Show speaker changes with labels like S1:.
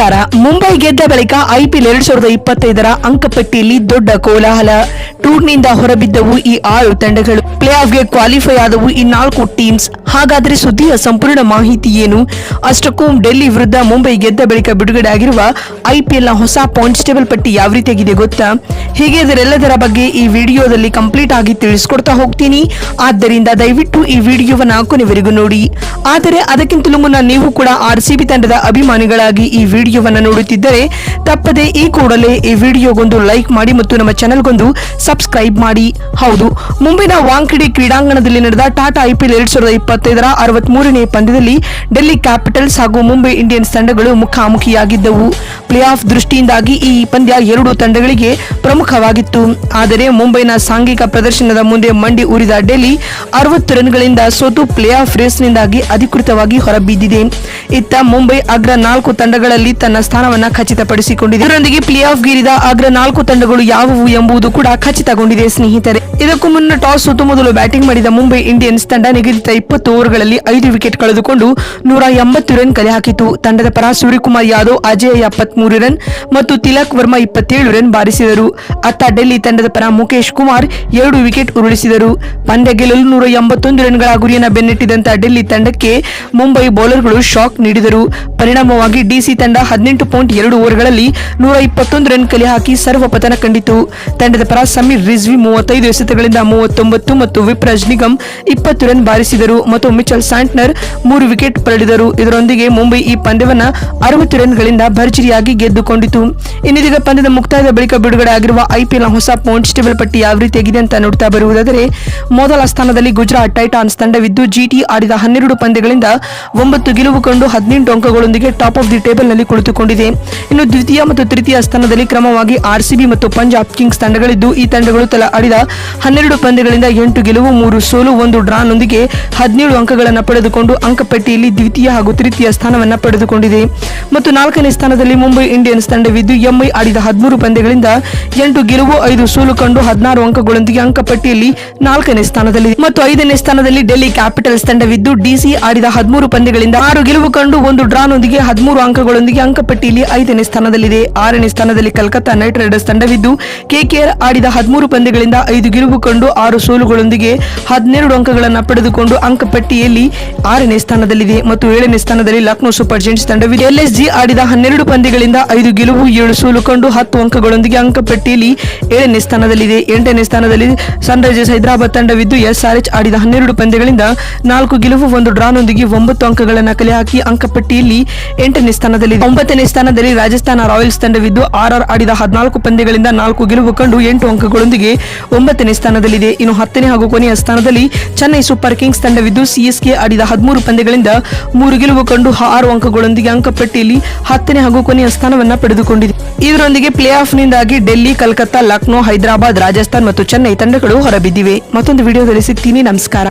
S1: ನಮಸ್ಕಾರ ಮುಂಬೈ ಗೆದ್ದ ಬಳಿಕ ಐಪಿಎಲ್ ಎರಡ್ ಸಾವಿರದ ಇಪ್ಪತ್ತೈದರ ಅಂಕಪಟ್ಟಿಯಲ್ಲಿ ದೊಡ್ಡ ಕೋಲಾಹಲ. ಟೂರ್ನಿಂದ ಹೊರಬಿದ್ದವು ಈ ಆರು ತಂಡಗಳು. ಪ್ಲೇ ಆಫ್ಗೆ ಕ್ವಾಲಿಫೈ ಆದವು ಈ ನಾಲ್ಕು ಟೀಮ್ಸ್. ಹಾಗಾದರೆ ಸುದ್ದಿಯ ಸಂಪೂರ್ಣ ಮಾಹಿತಿ ಏನು? ಅಷ್ಟಕ್ಕೂ ಡೆಲ್ಲಿ ವಿರುದ್ಧ ಮುಂಬೈ ಗೆದ್ದ ಬಳಿಕ ಬಿಡುಗಡೆ ಆಗಿರುವ ಐಪಿಎಲ್ನ ಹೊಸ ಪಾಯಿಂಟ್ಸ್ ಟೇಬಲ್ ಪಟ್ಟಿ ಯಾವ ರೀತಿಯಾಗಿದೆ ಗೊತ್ತಾ? ಹೀಗೆ ಇದರೆಲ್ಲದರ ಬಗ್ಗೆ ಈ ವಿಡಿಯೋದಲ್ಲಿ ಕಂಪ್ಲೀಟ್ ಆಗಿ ತಿಳಿಸ್ಕೊಡ್ತಾ ಹೋಗ್ತೀನಿ. ಆದ್ದರಿಂದ ದಯವಿಟ್ಟು ಈ ವಿಡಿಯೋವನ್ನು ಕೊನೆವರೆಗೂ ನೋಡಿ. ಆದರೆ ಅದಕ್ಕಿಂತಲೂ ಮುನ್ನ ನೀವು ಕೂಡ ಆರ್ ತಂಡದ ಅಭಿಮಾನಿಗಳಾಗಿ ಈ ವಿಡಿಯೋವನ್ನ ನೋಡುತ್ತಿದ್ದರೆ ತಪ್ಪದೆ ಈ ಕೂಡಲೇ ಈ ವಿಡಿಯೋಗೊಂದು ಲೈಕ್ ಮಾಡಿ ಮತ್ತು ನಮ್ಮ ಚಾನೆಲ್ಗೊಂದು ಸಬ್ಸ್ಕ್ರೈಬ್ ಮಾಡಿ. ಹೌದು ಮುಂಬೈನ ವಾಂಖೆಡೆ ಕ್ರೀಡಾಂಗಣದಲ್ಲಿ ನಡೆದ ಟಾಟಾ ಐಪಿಎಲ್ ಎರಡ್ ಸಾವಿರದ ಇಪ್ಪತ್ತೈದರ ಅರವತ್ಮೂರನೇ ಪಂದ್ಯದಲ್ಲಿ ಡೆಲ್ಲಿ ಕ್ಯಾಪಿಟಲ್ಸ್ ಹಾಗೂ ಮುಂಬೈ ಇಂಡಿಯನ್ಸ್ ತಂಡಗಳು ಮುಖಾಮುಖಿಯಾಗಿದ್ದವು. ಪ್ಲೇ ಆಫ್ ದೃಷ್ಟಿಯಿಂದಾಗಿ ಈ ಪಂದ್ಯ ಎರಡು ತಂಡಗಳಿಗೆ ಪ್ರಮುಖವಾಗಿತ್ತು. ಆದರೆ ಮುಂಬೈನ ಸಾಂಘಿಕ ಪ್ರದರ್ಶನದ ಮುಂದೆ ಮಂಡಿ ಉರಿದ ಡೆಲ್ಲಿ ಅರವತ್ತು ರನ್ಗಳಿಂದ ಸೋತು ಪ್ಲೇ ಆಫ್ ರೇಸ್ನಿಂದಾಗಿ ಅಧಿಕೃತವಾಗಿ ಹೊರಬಿದ್ದಿದೆ. ಇತ್ತ ಮುಂಬೈ ಅಗ್ರ ನಾಲ್ಕು ತಂಡಗಳಲ್ಲಿ ತನ್ನ ಸ್ಥಾನವನ್ನು ಖಚಿತಪಡಿಸಿಕೊಂಡಿದೆ. ಇದರೊಂದಿಗೆ ಪ್ಲೇ ಗೀರಿದ ಅಗ್ರ ನಾಲ್ಕು ತಂಡಗಳು ಯಾವುವು ಎಂಬುದು ಕೂಡ ಖಚಿತಗೊಂಡಿದೆ, ಸ್ನೇಹಿತರೆ. ಇದಕ್ಕೂ ಮುನ್ನ ಟಾಸ್ ಸೋತು ಮೊದಲು ಬ್ಯಾಟಿಂಗ್ ಮಾಡಿದ ಮುಂಬೈ ಇಂಡಿಯನ್ಸ್ ತಂಡ ನಿಗದಿತ ಇಪ್ಪತ್ತು ಓವರ್ಗಳಲ್ಲಿ ಐದು ವಿಕೆಟ್ ಕಳೆದುಕೊಂಡು ನೂರ ಎಂಬತ್ತು ರನ್ ಕಲೆ ಹಾಕಿತು ತಂಡದ ಪರ ಸೂರ್ಯಕುಮಾರ್ ಯಾದವ್, ಅಜಯ್ ಎಪ್ಪತ್ಮೂರು ರನ್ ಮತ್ತು ತಿಲಕ್ ವರ್ಮಾ ಇಪ್ಪತ್ತೇಳು ರನ್ ಬಾರಿಸಿದರು. ಅತ್ತ ಡೆಲ್ಲಿ ತಂಡದ ಪರ ಮುಖೇಶ್ ಕುಮಾರ್ ಎರಡು ವಿಕೆಟ್ ಉರುಳಿಸಿದರು. ಪಂದ್ಯ ಗೆಲ್ಲಲು ನೂರ ಎಂಬತ್ತೊಂದು ರನ್ಗಳ ಗುರಿಯನ್ನು ಬೆನ್ನಟ್ಟಿದಂತ ಡೆಲ್ಲಿ ತಂಡಕ್ಕೆ ಮುಂಬೈ ಬೌಲರ್ಗಳು ಶಾಕ್ ನೀಡಿದರು. ಪರಿಣಾಮವಾಗಿ ಡಿಸಿ ತಂಡ ಹದಿನೆಂಟು ಪಾಯಿಂಟ್ ಎರಡು ಓವರ್ಗಳಲ್ಲಿ ನೂರ ಇಪ್ಪತ್ತೊಂದು ರನ್ ಕಲೆ ಹಾಕಿ ಸರ್ವ ಪತನ ಕಂಡಿತು. ತಂಡದ ಪರ ಸಮೀರ್ ರಿಜ್ವಿ ಮೂವತ್ತೈದು ಎಸೆತಗಳಿಂದ ಮೂವತ್ತೊಂಬತ್ತು ಮತ್ತು ವಿಪ್ರಜ್ ನಿಗಮ್ ಇಪ್ಪತ್ತು ರನ್ ಬಾರಿಸಿದರು ಮತ್ತು ಮಿಚಲ್ ಸ್ಯಾಂಟ್ನರ್ ಮೂರು ವಿಕೆಟ್ ಪಡೆದರು. ಇದರೊಂದಿಗೆ ಮುಂಬೈ ಈ ಪಂದ್ಯವನ್ನ ಅರವತ್ತು ರನ್ಗಳಿಂದ ಭರ್ಜರಿಯಾಗಿ ಗೆದ್ದುಕೊಂಡಿತು. ಇನ್ನಿದೀಗ ಪಂದ್ಯದ ಮುಕ್ತಾಯದ ಬಳಿಕ ಬಿಡುಗಡೆ ಆಗಿರುವ ಐಪಿಎಲ್ನ ಹೊಸ ಪಾಯಿಂಟ್ಸ್ ಟೇಬಲ್ ಪಟ್ಟಿ ಯಾವ ರೀತಿಯಾಗಿದೆ ಅಂತ ನೋಡ್ತಾ ಬರುವುದಾದರೆ, ಮೊದಲ ಸ್ಥಾನದಲ್ಲಿ ಗುಜರಾತ್ ಟೈಟಾನ್ಸ್ ತಂಡವಿದ್ದು ಜಿಟಿ ಆಡಿದ ಹನ್ನೆರಡು ಪಂದ್ಯಗಳಿಂದ ಒಂಬತ್ತು ಗೆಲುವು ಕಂಡು ಹದಿನೆಂಟು ಅಂಕಗಳೊಂದಿಗೆ ಟಾಪ್ ಆಫ್ ದಿ ಟೇಬಲ್ನಲ್ಲಿ ಕುಳಿತುಕೊಂಡಿದೆ. ಇನ್ನು ದ್ವಿತೀಯ ಮತ್ತು ತೃತೀಯ ಸ್ಥಾನದಲ್ಲಿ ಕ್ರಮವಾಗಿ ಆರ್ಸಿಬಿ ಮತ್ತು ಪಂಜಾಬ್ ಕಿಂಗ್ಸ್ ತಂಡಗಳಿದ್ದು, ಈ ತಂಡಗಳು ತಲಾ ಆಡಿದ ಹನ್ನೆರಡು ಪಂದ್ಯಗಳಿಂದ ಎಂಟು ಗೆಲುವು, ಮೂರು ಸೋಲು, ಒಂದು ಡ್ರಾನೊಂದಿಗೆ ಹದಿನೇಳು ಅಂಕಗಳನ್ನು ಪಡೆದುಕೊಂಡು ಅಂಕಪಟ್ಟಿಯಲ್ಲಿ ದ್ವಿತೀಯ ಹಾಗೂ ತೃತೀಯ ಸ್ಥಾನವನ್ನು ಪಡೆದುಕೊಂಡಿದೆ. ಮತ್ತು ನಾಲ್ಕನೇ ಸ್ಥಾನದಲ್ಲಿ ಮುಂಬೈ ಇಂಡಿಯನ್ಸ್ ತಂಡವಿದ್ದು ಎಂಐ ಆಡಿದ ಹದಿಮೂರು ಪಂದ್ಯಗಳಿಂದ ಎಂಟು ಗೆಲುವು, ಐದು ಸೋಲು ಕಂಡು ಹದಿನಾರು ಅಂಕಗಳೊಂದಿಗೆ ಅಂಕಪಟ್ಟಿಯಲ್ಲಿ ನಾಲ್ಕನೇ ಸ್ಥಾನದಲ್ಲಿದೆ ಮತ್ತು ಐದನೇ ಸ್ಥಾನದಲ್ಲಿ ಡೆಲ್ಲಿ ಕ್ಯಾಪಿಟಲ್ಸ್ ತಂಡವಿದ್ದು ಡಿಸಿ ಆಡಿದ ಹದಿಮೂರು ಪಂದ್ಯಗಳಿಂದ ಆರು ಗೆಲುವು ಕಂಡು ಒಂದು ಡ್ರಾನೊಂದಿಗೆ ಹದಿಮೂರು ಅಂಕಗಳೊಂದಿಗೆ ಅಂಕಪಟ್ಟಿಯಲ್ಲಿ ಐದನೇ ಸ್ಥಾನದಲ್ಲಿದೆ. ಆರನೇ ಸ್ಥಾನದಲ್ಲಿ ಕಲ್ಕತ್ತಾ ನೈಟ್ ರೈಡರ್ಸ್ ತಂಡವಿದ್ದು ಕೆಕೆಆರ್ ಆಡಿದ ಹದಿಮೂರು ಪಂದ್ಯಗಳಿಂದ ಐದು ಗೆಲುವು ಕಂಡು ಆರು ಸೋಲುಗಳೊಂದಿಗೆ ಹದಿನೆರಡು ಅಂಕಗಳನ್ನು ಪಡೆದುಕೊಂಡು ಅಂಕಪಟ್ಟಿಯಲ್ಲಿ ಆರನೇ ಸ್ಥಾನದಲ್ಲಿದೆ. ಮತ್ತು ಏಳನೇ ಸ್ಥಾನದಲ್ಲಿ ಲಕ್ನೋ ಸೂಪರ್ ಜೆಂಟ್ಸ್ ತಂಡವಿದೆ ಎಲ್ಎಸ್ಜಿ ಆಡಿದ ಹನ್ನೆರಡು ಪಂದ್ಯಗಳಿಂದ ಐದು ಗೆಲುವು, ಏಳು ಸೋಲು ಕಂಡು ಹತ್ತು ಅಂಕಗಳೊಂದಿಗೆ ಅಂಕಪಟ್ಟಿಯಲ್ಲಿ ಏಳನೇ ಸ್ಥಾನದಲ್ಲಿದೆ. ಎಂಟನೇ ಸ್ಥಾನದಲ್ಲಿ ಸನ್ರೈಸರ್ಸ್ ಹೈದರಾಬಾದ್ ತಂಡವಿದ್ದು ಎಸ್ಆರ್ಎಚ್ ಆಡಿದ ಹನ್ನೆರಡು ಪಂದ್ಯಗಳಿಂದ ನಾಲ್ಕು ಗೆಲುವು, ಒಂದು ಡ್ರಾನೊಂದಿಗೆ ಒಂಬತ್ತು ಅಂಕಗಳನ್ನು ಕಲೆ ಹಾಕಿ ಅಂಕಪಟ್ಟಿಯಲ್ಲಿ ಎಂಟನೇ ಸ್ಥಾನದಲ್ಲಿದೆ. ಒಂಬತ್ತನೇ ಸ್ಥಾನದಲ್ಲಿ ರಾಜಸ್ಥಾನ ರಾಯಲ್ಸ್ ತಂಡವಿದ್ದು ಆರ್ಆರ್ ಆಡಿದ ಹದಿನಾಲ್ಕು ಪಂದ್ಯಗಳಿಂದ ನಾಲ್ಕು ಗೆಲುವು ಕಂಡು ಎಂಟು ಅಂಕಗಳೊಂದಿಗೆ ಒಂಬತ್ತನೇ ಸ್ಥಾನದಲ್ಲಿದೆ. ಇನ್ನು ಹತ್ತನೇ ಹಾಗೂ ಕೊನೆಯ ಸ್ಥಾನದಲ್ಲಿ ಚೆನ್ನೈ ಸೂಪರ್ ಕಿಂಗ್ಸ್ ತಂಡವಿದ್ದು ಸಿಎಸ್ಕೆ ಆಡಿದ ಹದಿಮೂರು ಪಂದ್ಯಗಳಿಂದ ಮೂರು ಗೆಲುವು ಕಂಡು ಆರು ಅಂಕಗಳೊಂದಿಗೆ ಅಂಕಪಟ್ಟಿಯಲ್ಲಿ ಹತ್ತನೇ ಹಾಗೂ ಕೊನೆಯ ಸ್ಥಾನವನ್ನ ಪಡೆದುಕೊಂಡಿದೆ. ಇದರೊಂದಿಗೆ ಪ್ಲೇ ಆಫ್ನಿಂದಾಗಿ ಡೆಲ್ಲಿ, ಕಲ್ಕತ್ತಾ, ಲಕ್ನೋ, ಹೈದರಾಬಾದ್, ರಾಜಸ್ಥಾನ್ ಮತ್ತು ಚೆನ್ನೈ ತಂಡಗಳು ಹೊರಬಿದ್ದಿವೆ. ಮತ್ತೊಂದು ವಿಡಿಯೋದಲ್ಲಿ ಸಿಗ್ತೀನಿ. ನಮಸ್ಕಾರ.